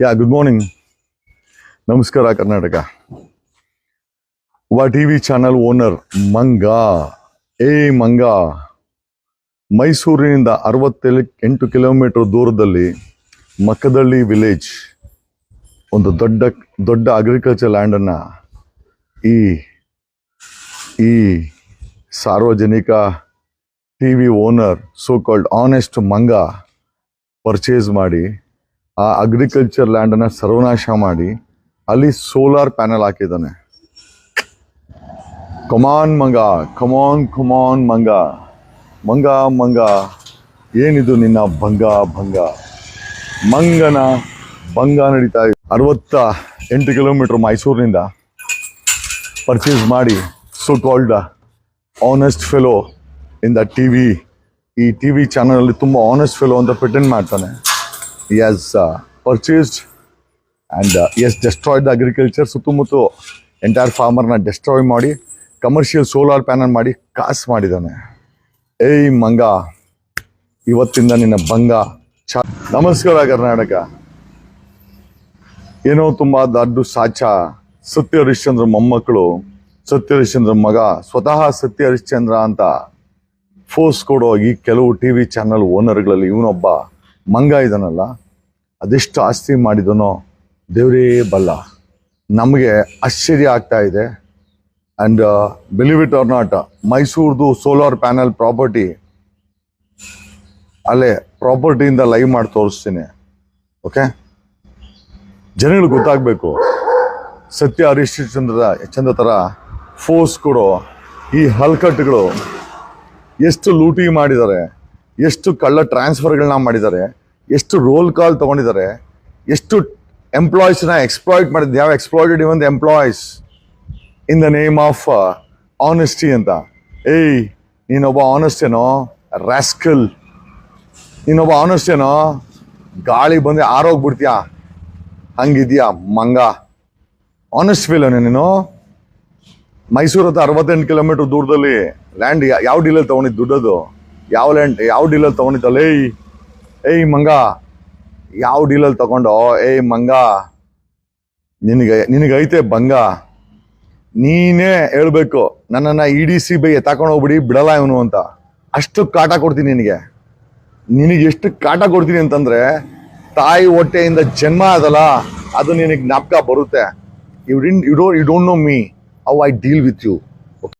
Yeah good morning ನಮಸ್ಕಾರ ಕರ್ನಾಟಕ ವ T V channel owner ಮಂಗ ಏ ಮಂಗ ಮೈಸೂರಿನಿಂದ ಅರವತ್ತೇಳು ಎಂಟು ಕಿಲೋಮೀಟರ್ ದೂರದಲ್ಲಿ ಮಕ್ಕದಳ್ಳಿ ವಿಲೇಜ್ ಒಂದು ದೊಡ್ಡ ದೊಡ್ಡ ಅಗ್ರಿಕಲ್ಚರ್ ಲ್ಯಾಂಡನ್ನು ಈ ಈ ಸಾರ್ವಜನಿಕ T V owner so called honest ಮಂಗ ಪರ್ಚೇಸ್ ಮಾಡಿ ಆ ಅಗ್ರಿಕಲ್ಚರ್ ಲ್ಯಾಂಡನ್ನು ಸರ್ವನಾಶ ಮಾಡಿ ಅಲ್ಲಿ ಸೋಲಾರ್ ಪ್ಯಾನಲ್ ಹಾಕಿದ್ದಾನೆ. ಕಮಾನ್ ಮಂಗ ಕಮಾನ್ ಕಮಾನ್ ಮಂಗ ಮಂಗ ಮಂಗ ಏನಿದು ನಿನ್ನ ಭಂಗ ಭಂಗ? ಮಂಗನ ಭಂಗ ನಡೀತಾ ಇದೆ. ಅರವತ್ತ ಎಂಟು ಕಿಲೋಮೀಟರ್ ಮೈಸೂರಿನಿಂದ ಪರ್ಚೇಸ್ ಮಾಡಿ so called honest fellow in the T V ಈ ಟಿ ವಿ ಚಾನಲಲ್ಲಿ ತುಂಬ ಆನೆಸ್ಟ್ ಫೆಲೋ ಅಂತ ಪ್ರಿಟೆಂಡ್ ಮಾಡ್ತಾನೆ. He has purchased and is destroyed the agriculture ಸುತ್ತಮುತ್ತ ಎಂಟೈರ್ ಫಾರ್ಮರ್ನ ಡೆಸ್ಟ್ರಾಯ್ ಮಾಡಿ ಕಮರ್ಷಿಯಲ್ ಸೋಲಾರ್ ಪ್ಯಾನಲ್ ಮಾಡಿ ಕಾಸು ಮಾಡಿದ್ದಾನೆ. ಏಯ್ ಮಂಗ, ಇವತ್ತಿಂದ ನಿನ್ನ ಭಂಗ. ಚ ನಮಸ್ಕಾರ ಕರ್ನಾಟಕ. ಏನೋ ತುಂಬ ದೊಡ್ಡ ಸಾಚ. ಸತ್ಯ ಹರಿಶ್ಚಂದ್ರ ಮೊಮ್ಮಕ್ಕಳು ಸತ್ಯ ಹರಿಶ್ಚಂದ್ರ ಮಗ, ಸ್ವತಃ ಸತ್ಯ ಹರಿಶ್ಚಂದ್ರ ಅಂತ ಫೋರ್ಸ್ ಕೊಡೋ ಈ ಕೆಲವು ಟಿ ವಿ ಚಾನಲ್ ಓನರ್ಗಳಲ್ಲಿ ಇವನೊಬ್ಬ ಮಂಗ ಇದಾನಲ್ಲ. ಅದೆಷ್ಟು ಆಸ್ತಿ ಮಾಡಿದನೋ ದೇವರೇ ಬಲ್ಲ. ನಮಗೆ ಆಶ್ಚರ್ಯ ಆಗ್ತಾ ಇದೆ. And believe it or not ಮೈಸೂರ್ದು solar panel property ಅಲ್ಲೇ ಪ್ರಾಪರ್ಟಿಯಿಂದ ಲೈವ್ ಮಾಡಿ ತೋರಿಸ್ತೀನಿ. ಓಕೆ ಜನಗಳಿಗೆ ಗೊತ್ತಾಗಬೇಕು. ಸತ್ಯ ಹರಿಶ್ಚಂದ್ರ ಚಂದ್ರ ಥರ ಕೊಡು ಈ ಹಲ್ಕಟ್ಟುಗಳು ಎಷ್ಟು ಲೂಟಿ ಮಾಡಿದ್ದಾರೆ, ಎಷ್ಟು ಕಳ್ಳ ಟ್ರಾನ್ಸ್ಫರ್ಗಳನ್ನ ಮಾಡಿದ್ದಾರೆ. ಎಷ್ಟು ರೋಲ್ ಕಾಲ್ ತಗೊಂಡಿದ್ದಾರೆ, ಎಷ್ಟು ಎಂಪ್ಲಾಯೀಸ್ನ ಎಕ್ಸ್ಪ್ಲಾಯ್ಟ್ ಮಾಡಿದ್ದು ಯಾವ exploited even employees in the name of honesty ಅಂತ. ಏಯ್, ನೀನೊಬ್ಬ ಆನೆಸ್ಟ್ ಏನೋ? ರ್ಯಾಸ್ಕಲ್ ನೀನೊಬ್ಬ ಆನೆಸ್ಟ್ ಏನೋ? ಗಾಳಿ ಬಂದು ಆರೋಗ್ಬಿಡ್ತೀಯಾ ಹಂಗಿದ್ಯಾ, ಮಂಗ? ಆನೆಸ್ಟ್ ಫೀಲ್ ನೀನು? ಮೈಸೂರು ಹತ್ರ ಅರವತ್ತೆಂಟು ಕಿಲೋಮೀಟರ್ ದೂರದಲ್ಲಿ ಲ್ಯಾಂಡ್ ಯಾವ ಡೀಲಲ್ಲಿ ತೊಗೊಂಡಿದ್ದು ದುಡ್ಡದು? ಯಾವ ಲ್ಯಾಂಡ್ ಯಾವ ಡೀಲಲ್ಲಿ ತೊಗೊಂಡಿದ್ದಲ್ಲೇ? ಏಯ್ ಮಂಗ, ಯಾವ ಡೀಲಲ್ಲಿ ತಗೊಂಡೋ, ಏಯ್ ಮಂಗ, ನಿನಗೆ ನಿನಗೈತೆ ಭಂಗ ನೀನೇ ಹೇಳ್ಬೇಕು, ನನ್ನನ್ನು E D C B I ಎತ್ತಾಕೊಂಡು ಹೋಗ್ಬಿಡಿ, ಬಿಡಲ್ಲ ಇವನು ಅಂತ. ಅಷ್ಟು ಕಾಟ ಕೊಡ್ತೀನಿ ನಿನಗೆ. ನಿನಗೆ ಎಷ್ಟು ಕಾಟ ಕೊಡ್ತೀನಿ ಅಂತಂದರೆ, ತಾಯಿ ಹೊಟ್ಟೆಯಿಂದ ಜನ್ಮ ಅದಲ್ಲ ಅದು ನಿನಗೆ ಜ್ಞಾಪಕ ಬರುತ್ತೆ. You didn't you don't you don't know me how I deal with you